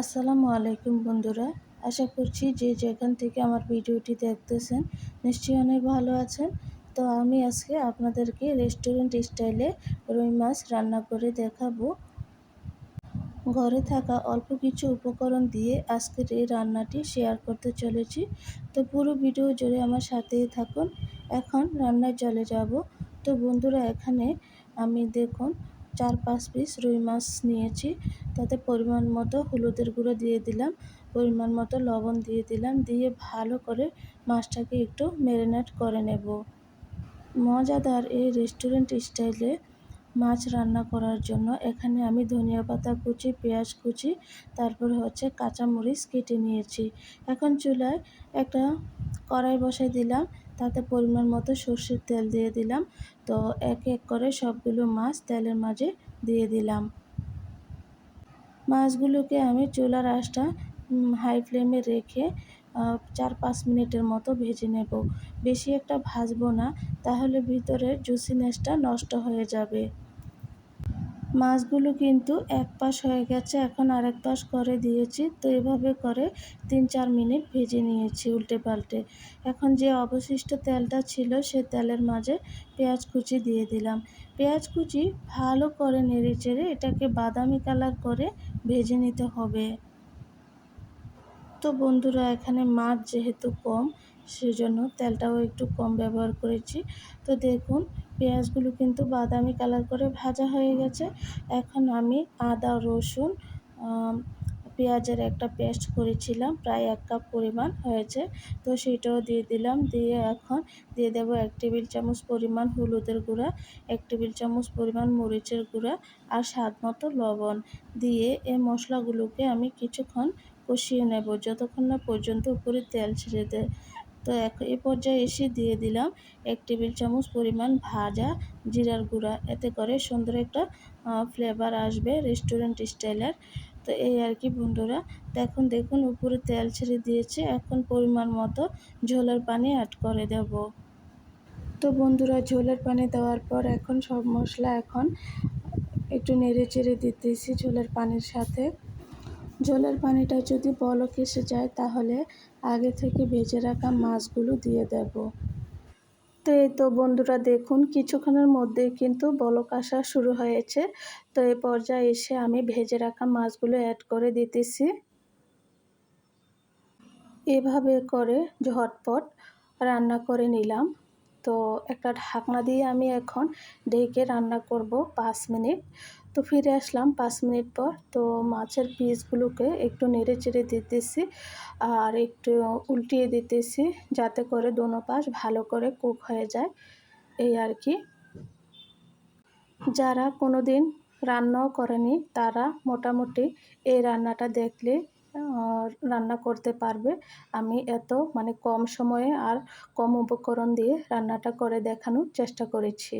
আসসালামু আলাইকুম বন্ধুরা, আশা করছি যে যেখান থেকে আমার ভিডিওটি দেখতেছেন নিশ্চয়ই অনেক ভালো আছেন। তো আমি আজকে আপনাদেরকে রেস্টুরেন্ট স্টাইলে রুই মাছ রান্না করে দেখাবো। ঘরে থাকা অল্প কিছু উপকরণ দিয়ে আজকের এই রান্নাটি শেয়ার করতে চলেছি। তো পুরো ভিডিও জুড়ে আমার সাথেই থাকুন। এখন রান্নায় চলে যাব। তো বন্ধুরা, এখানে আমি দেখুন চার পাঁচ পিস রুই মাছ নিয়েছি। তাতে পরিমাণ মতো হলুদের গুঁড়ো দিয়ে দিলাম, পরিমাণ মতো লবণ দিয়ে দিলাম, দিয়ে ভালো করে মাছটাকে একটু ম্যারিনেট করে নেব। মজাদার এই রেস্টুরেন্ট স্টাইলে মাছ রান্না করার জন্য এখানে আমি ধনিয়া পাতা কুচি, পেঁয়াজ কুচি, তারপরে হচ্ছে কাঁচামরিচ কেটে নিয়েছি। এখন চুলায় একটা কড়াই বসাই দিলাম তাতে পরিমাণ মতো সর্ষের তেল দিয়ে দিলাম। তো এক এক করে সবগুলো মাছ তেলের মাঝে দিয়ে দিলাম। মাছগুলোকে আমি চুলার আঁচটা হাই ফ্লেমে রেখে চার পাঁচ মিনিটের মতো ভেজে নেব। বেশি একটা ভাজবো না, তাহলে ভিতরের জুসিনেসটা নষ্ট হয়ে যাবে। মাছগুলো কিন্তু এক পাশ হয়ে গেছে, এখন আরেক পাশ করে দিয়েছি। তো এভাবে করে তিন চার মিনিট ভেজে নিয়েছি উল্টে পাল্টে। এখন যে অবশিষ্ট তেলটা ছিল, সে তেলের মাঝে পেঁয়াজ কুচি দিয়ে দিলাম। পেঁয়াজ কুচি ভালো করে নেড়ে চেড়ে এটাকে বাদামি কালার করে ভেজে নিতে হবে। তো বন্ধুরা, এখানে মাছ যেহেতু কম, সেজন্য তেলটাও একটু কম ব্যবহার করেছি। তো দেখুন পেঁয়াজগুলো কিন্তু বাদামি কালার করে ভাজা হয়ে গেছে। এখন আমি আদা, রসুন পেঁয়াজের একটা পেস্ট করেছিলাম, প্রায় এক কাপ পরিমাণ হয়েছে। তো সেটাও দিয়ে দিলাম, দিয়ে এখন দিয়ে দেবো এক টেবিল চামচ পরিমাণ হলুদের গুঁড়া, এক টেবিল চামচ পরিমাণ মরিচের গুঁড়া আর স্বাদ মতো লবণ। দিয়ে এই মশলাগুলোকে আমি কিছুক্ষণ কষিয়ে নেব, যতক্ষণ না পর্যন্ত উপরে তেল ছেড়ে দেয় তো এ পর্যায়ে এসে দিয়ে দিলাম এক টেবিল চামচ পরিমাণ ভাজা জিরার গুঁড়া। এতে করে সুন্দর একটা ফ্লেভার আসবে রেস্টুরেন্ট স্টাইলের তো এই আর কি বন্ধুরা, দেখুন দেখুন, উপরে তেল ছেড়ে দিয়েছে। এখন পরিমাণ মতো ঝোলের পানি অ্যাড করে দেব। তো বন্ধুরা, ঝোলের পানি দেওয়ার পর এখন সব মশলা এখন একটু নেড়ে চেড়ে দিতেছি ঝোলের পানির সাথে। ঝোলের পানিটা যদি বলক এসে যায়, তাহলে আগে থেকে ভেজে রাখা মাছগুলো দিয়ে দেব। তো এই তো বন্ধুরা, দেখুন কিছুক্ষণের মধ্যেই কিন্তু বলক আসা শুরু হয়েছে। তো এই পর্যায়ে এসে আমি ভেজে রাখা মাছগুলো অ্যাড করে দিতেছি। এভাবে করে ঝটপট রান্না করে নিলাম। তো একটা ঢাকনা দিয়ে আমি এখন ঢেকে রান্না করব পাঁচ মিনিট। তো ফিরে আসলাম পাঁচ মিনিট পর। তো মাছের পিসগুলোকে একটু নেড়ে চেড়ে দিতেছি আর একটু উল্টিয়ে দিতেছি যাতে করে দোনো পাশ ভালো করে কুক হয়ে যায়। এই আর কি। যারা কোনো দিন রান্নাও করেনি, তারা মোটামুটি এই রান্নাটা দেখলে রান্না করতে পারবে। আমি এত মানে কম সময়ে আর কম উপকরণ দিয়ে রান্নাটা করে দেখানোর চেষ্টা করেছি।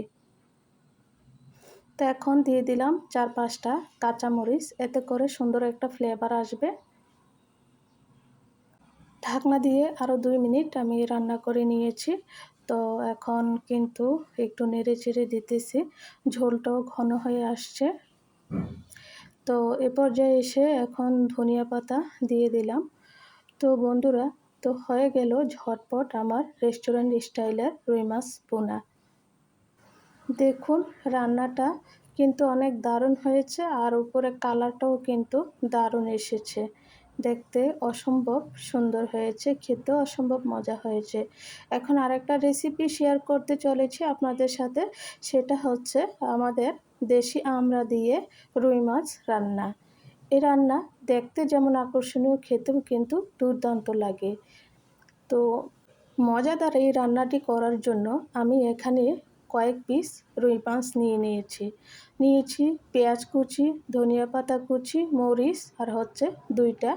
তো এখন দিয়ে দিলাম চার পাঁচটা কাঁচামরিচ। এতে করে সুন্দর একটা ফ্লেভার আসবে। ঢাকনা দিয়ে আরও দুই মিনিট আমি রান্না করে নিয়েছি। তো এখন কিন্তু একটু নেড়ে চেড়ে দিতেছি। ঝোলটাও ঘন হয়ে আসছে। তো এ পর্যায়ে এসে এখন ধনিয়া পাতা দিয়ে দিলাম। তো বন্ধুরা, তো হয়ে গেল ঝটপট আমার রেস্টুরেন্ট স্টাইলের রুই মাছ পোনা দেখুন, রান্নাটা কিন্তু অনেক দারুণ হয়েছে আর উপরে কালারটাও কিন্তু দারুণ এসেছে। দেখতে অসম্ভব সুন্দর হয়েছে, খেতেও অসম্ভব মজা হয়েছে। এখন আরেকটা রেসিপি শেয়ার করতে চলেছি আপনাদের সাথে, সেটা হচ্ছে আমাদের দেশি আমড়া দিয়ে রুই মাছ রান্না। এই রান্না দেখতে যেমন আকর্ষণীয়, খেতেও কিন্তু দুর্দান্ত লাগে। তো মজাদার এই রান্নাটি করার জন্য আমি এখানে কয়েক পিস রুই মাছ নিয়ে নিয়েছি। নিয়েছি পেঁয়াজ কুচি, ধনিয়া পাতা কুচি, মরিচ আর হচ্ছে দুইটা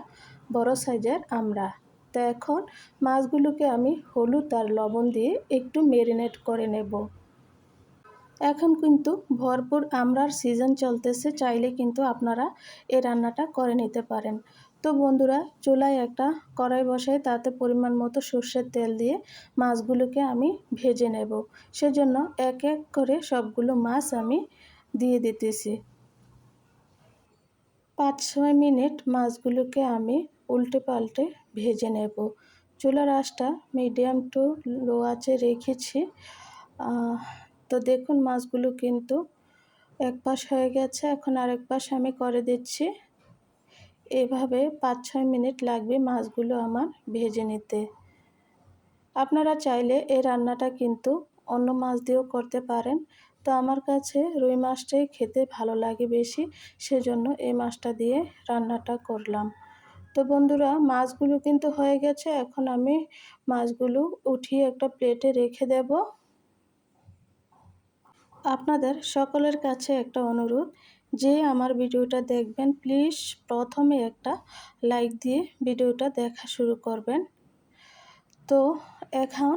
বড় সাইজের আমড়া। তো এখন মাছগুলোকে আমি হলুদ আর লবণ দিয়ে একটু মেরিনেট করে নেব। এখন কিন্তু ভরপুর আমরার সিজন চলতেছে, চাইলে কিন্তু আপনারা এই রান্নাটা করে নিতে পারেন। তো বন্ধুরা, চুলায় একটা কড়াই বসাই তাতে পরিমাণ মতো সর্ষের তেল দিয়ে মাছগুলোকে আমি ভেজে নেব। সেজন্য এক এক করে সবগুলো মাছ আমি দিয়ে দিতেছি। পাঁচ ছয় মিনিট মাছগুলোকে আমি উল্টে পাল্টে ভেজে নেব। চুলার আঁচটা মিডিয়াম টু লো আঁচে রেখেছি। তো দেখুন মাছগুলো কিন্তু এক পাশ হয়ে গেছে। এখন আরেক পাশ আমি করে দিচ্ছি। এভাবে পাঁচ ছয় মিনিট লাগবে মাছগুলো আমার ভেজে নিতে। আপনারা চাইলে এই রান্নাটা কিন্তু অন্য মাছ দিয়েও করতে পারেন। তো আমার কাছে রুই মাছটাই খেতে ভালো লাগে বেশি, সেজন্য এই মাছটা দিয়ে রান্নাটা করলাম। তো বন্ধুরা, মাছগুলো কিন্তু হয়ে গেছে। এখন আমি মাছগুলো উঠিয়ে একটা প্লেটে রেখে দেব। আপনাদের সকলের কাছে একটা অনুরোধ যে আমার ভিডিওটা দেখবেন প্লিজ প্রথমে একটা লাইক দিয়ে ভিডিওটা দেখা শুরু করবেন। তো এখন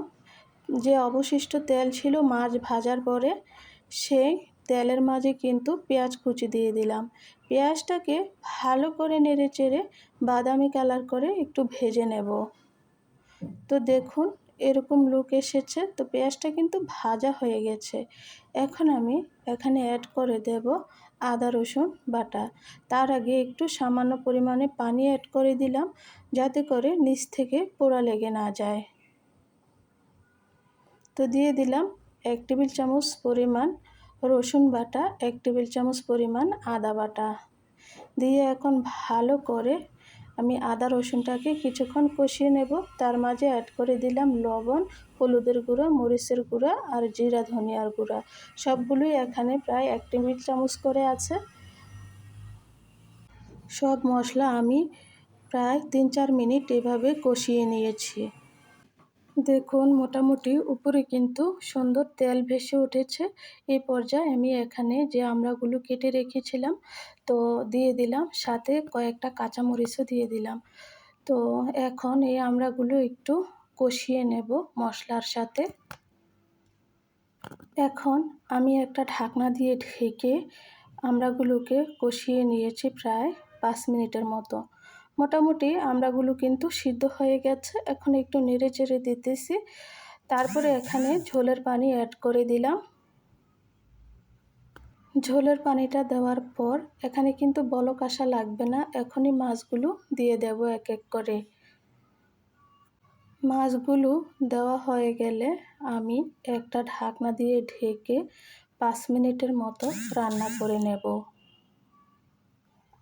যে অবশিষ্ট তেল ছিল মাছ ভাজার পরে, সেই তেলের মাঝে কিন্তু পেঁয়াজ কুচি দিয়ে দিলাম। পেঁয়াজটাকে ভালো করে নেড়ে চেড়ে বাদামি কালার করে একটু ভেজে নেব। তো দেখুন, এরকম লুক এসেছে। তো পেঁয়াজটা কিন্তু ভাজা হয়ে গেছে। এখন আমি এখানে অ্যাড করে দেব আদা, রসুন বাটা। তার আগে একটু সামান্য পরিমাণে পানি অ্যাড করে দিলাম, যাতে করে নিচ থেকে পোড়া লেগে না যায়। তো দিয়ে দিলাম এক টেবিল চামচ পরিমাণ রসুন বাটা, এক টেবিল চামচ পরিমাণ আদা বাটা। দিয়ে এখন ভালো করে আমি আদা রসুনটাকে কিছুক্ষণ কষিয়ে নেব। তার মাঝে অ্যাড করে দিলাম লবণ, হলুদের গুঁড়া, মরিচের গুঁড়া আর জিরা, ধনিয়ার গুঁড়া। সবগুলোই এখানে প্রায় এক টেবিল চামচ করে আছে। সব মশলা আমি প্রায় তিন চার মিনিট এভাবে কষিয়ে নিয়েছি। দেখুন, মোটামুটি উপরে কিন্তু সুন্দর তেল ভেসে উঠেছে। এই পর্যায়ে আমি এখানে যে আমড়াগুলো কেটে রেখেছিলাম, তো দিয়ে দিলাম। সাথে কয়েকটা কাঁচামরিচও দিয়ে দিলাম। তো এখন এই আমড়াগুলো একটু কষিয়ে নেব মশলার সাথে। এখন আমি একটা ঢাকনা দিয়ে ঢেকে আমড়াগুলোকে কষিয়ে নিয়েছি প্রায় পাঁচ মিনিটের মতো। মোটামুটি আমড়াগুলো কিন্তু সিদ্ধ হয়ে গেছে। এখন একটু নেড়ে চেড়ে দিতেছি। তারপরে এখানে ঝোলের পানি অ্যাড করে দিলাম। ঝোলের পানিটা দেওয়ার পর এখানে কিন্তু বলক আসা লাগবে না। এখনই মাছগুলো দিয়ে দেব এক এক করে। মাছগুলো দেওয়া হয়ে গেলে আমি একটা ঢাকনা দিয়ে ঢেকে পাঁচ মিনিটের মতো রান্না করে নেব।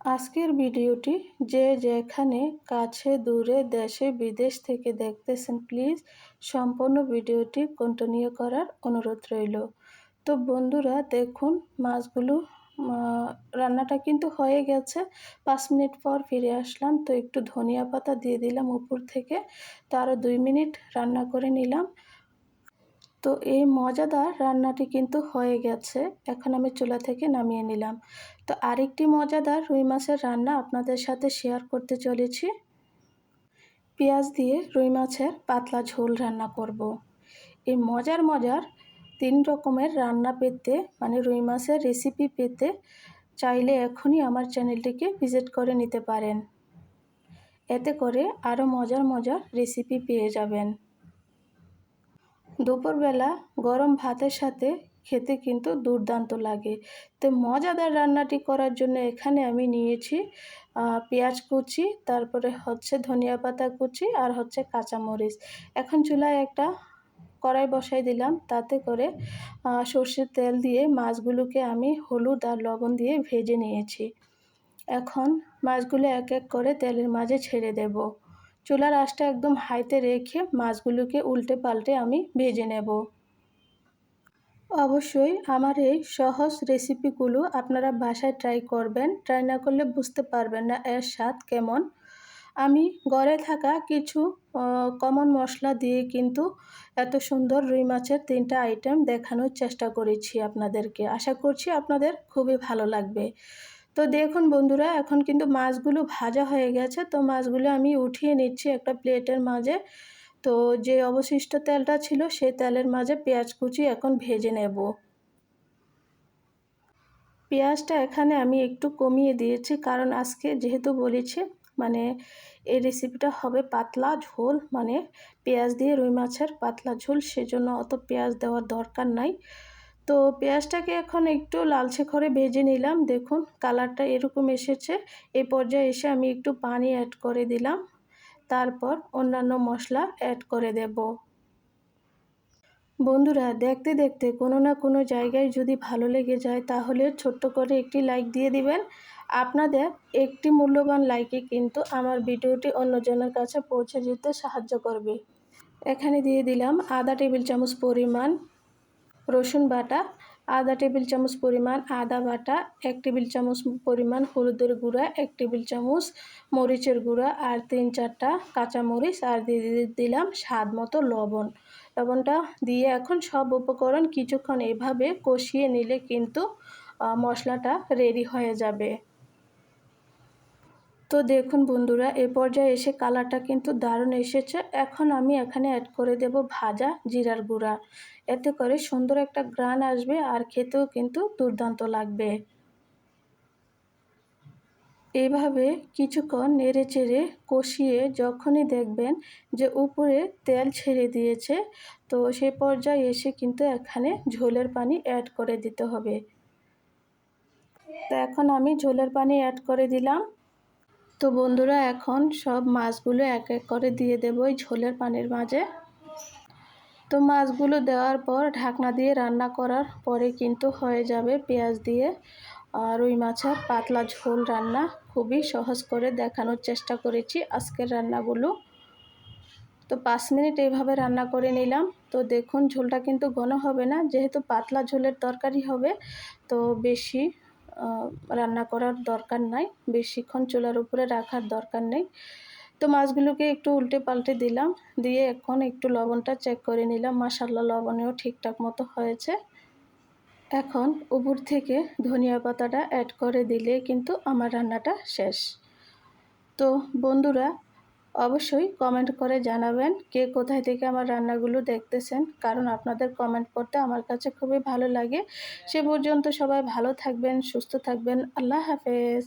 আজকের ভিডিওটি যে যেখানে কাছে, দূরে, দেশে, বিদেশ থেকে দেখতেছেন, প্লিজ সম্পূর্ণ ভিডিওটি কন্টিনিউ করার অনুরোধ রইল। তো বন্ধুরা, দেখুন, মাছগুলো রান্নাটা কিন্তু হয়ে গেছে। পাঁচ মিনিট পর ফিরে আসলাম। তো একটু ধনিয়া পাতা দিয়ে দিলাম উপর থেকে। তো আরও দুই মিনিট রান্না করে নিলাম। তো এই মজাদার রান্নাটি কিন্তু হয়ে গেছে। এখন আমি চুলা থেকে নামিয়ে নিলাম। তো আরেকটি মজাদার রুই মাছের রান্না আপনাদের সাথে শেয়ার করতে চলেছি। পেঁয়াজ দিয়ে রুই মাছের পাতলা ঝোল রান্না করব। এই মজার মজার তিন রকমের রান্না পেতে মানে রুই মাছের রেসিপি পেতে চাইলে এখনই আমার চ্যানেলটিকে ভিজিট করে নিতে পারেন। এতে করে আরও মজার মজার রেসিপি পেয়ে যাবেন। দুপুরবেলা গরম ভাতের সাথে খেতে কিন্তু দুর্দান্ত লাগে। তো মজাদার রান্নাটি করার জন্য এখানে আমি নিয়েছি পেঁয়াজ কুচি, তারপরে হচ্ছে ধনিয়া পাতা কুচি আর হচ্ছে কাঁচামরিচ। এখন চুলায় একটা কড়াই বসাই দিলাম, তাতে করে সর্ষের তেল দিয়ে মাছগুলোকে আমি হলুদ আর লবণ দিয়ে ভেজে নিয়েছি। এখন মাছগুলো এক এক করে তেলের মাঝে ছেড়ে দেব। চুলার আঁচটা একদম হাইতে রেখে মাছগুলোকে উল্টে পাল্টে আমি ভেজে নেব। অবশ্যই আমার এই সহজ রেসিপিগুলো আপনারা বাসায় ট্রাই করবেন। ট্রাই না করলে বুঝতে পারবেন না এর স্বাদ কেমন। আমি ঘরে থাকা কিছু কমন মশলা দিয়ে কিন্তু এত সুন্দর রুই মাছের তিনটা আইটেম দেখানোর চেষ্টা করেছি আপনাদেরকে। আশা করছি আপনাদের খুবই ভালো লাগবে। তো দেখুন বন্ধুরা, এখন কিন্তু মাছগুলো ভাজা হয়ে গেছে। তো মাছগুলো আমি উঠিয়ে নিচ্ছি একটা প্লেটের মাঝে। তো যে অবশিষ্ট তেলটা ছিল সেই তেলের মাঝে পেঁয়াজ কুচি এখন ভেজে নেব। পেঁয়াজটা এখানে আমি একটু কমিয়ে দিয়েছি, কারণ আজকে যেহেতু বলেছি মানে এই রেসিপিটা হবে পাতলা ঝোল মানে পেঁয়াজ দিয়ে রুই মাছের পাতলা ঝোল, সেজন্য অত পেঁয়াজ দেওয়ার দরকার নাই। তো পেঁয়াজটাকে এখন একটু লালচে করে ভেজে নিলাম। দেখুন, কালারটা এরকম এসেছে। এই পর্যায়ে এসে আমি একটু পানি অ্যাড করে দিলাম। তারপর অন্যান্য মশলা অ্যাড করে দেব। বন্ধুরা, দেখতে দেখতে কোনো না কোনো জায়গায় যদি ভালো লেগে যায়, তাহলে ছোট্ট করে একটি লাইক দিয়ে দিবেন। আপনাদের একটি মূল্যবান লাইকে কিন্তু আমার ভিডিওটি অন্যজনের কাছে পৌঁছে যেতে সাহায্য করবে। এখানে দিয়ে দিলাম আধা টেবিল চামচ পরিমাণ রসুন বাটা, আধা টেবিল চামচ পরিমাণ আদা বাটা, এক টেবিল চামচ পরিমাণ হলুদের গুঁড়া, এক টেবিল চামচ মরিচের গুঁড়া আর তিন চারটা কাঁচামরিচ আর দিয়ে দিলাম স্বাদ মতো লবণ। লবণটা দিয়ে এখন সব উপকরণ কিছুক্ষণ এভাবে কষিয়ে নিলে কিন্তু মশলাটা রেডি হয়ে যাবে। তো দেখুন বন্ধুরা, এ পর্যায়ে এসে কালারটা কিন্তু দারুণ এসেছে। এখন আমি এখানে অ্যাড করে দেব ভাজা জিরার গুঁড়া। এতে করে সুন্দর একটা গ্রান আসবে আর খেতেও কিন্তু দুর্দান্ত লাগবে। এইভাবে কিছুক্ষণ নেড়ে চেড়ে কষিয়ে যখনই দেখবেন যে উপরে তেল ছেড়ে দিয়েছে, তো সে পর্যায়ে এসে কিন্তু এখানে ঝোলের পানি অ্যাড করে দিতে হবে। তো এখন আমি ঝোলের পানি অ্যাড করে দিলাম। তো বন্ধুরা, এখন সব মাছগুলো এক এক করে দিয়ে দেব ওই ঝোলের পানির মাঝে। তো মাছগুলো দেওয়ার পর ঢাকনা দিয়ে রান্না করার পরে কিন্তু হয়ে যাবে পেঁয়াজ দিয়ে। আর ওই মাছের পাতলা ঝোল রান্না খুবই সহজ করে দেখানোর চেষ্টা করেছি আজকের রান্নাগুলো। তো পাঁচ মিনিট এইভাবে রান্না করে নিলাম। তো দেখুন, ঝোলটা কিন্তু ঘন হবে না, যেহেতু পাতলা ঝোলের তরকারি হবে, তো বেশি রান্না করার দরকার নাই, বেশিক্ষণ চুলার উপরে রাখার দরকার নেই। তো মাছগুলোকে একটু উল্টে পাল্টে দিলাম, দিয়ে এখন একটু লবণটা চেক করে নিলাম মাসাল্লা লবণেও ঠিকঠাক মতো হয়েছে। এখন উপর থেকে ধনিয়া পাতাটা অ্যাড করে দিলে কিন্তু আমার রান্নাটা শেষ। তো বন্ধুরা অবশ্যই কমেন্ট করে জানাবেন কে কোথায় থেকে আমার রান্নাগুলো দেখতেছেন, কারণ আপনাদের কমেন্ট করতে আমার কাছে খুবই ভালো লাগে। সে পর্যন্ত সবাই ভালো থাকবেন, সুস্থ থাকবেন, আল্লাহ হাফেজ।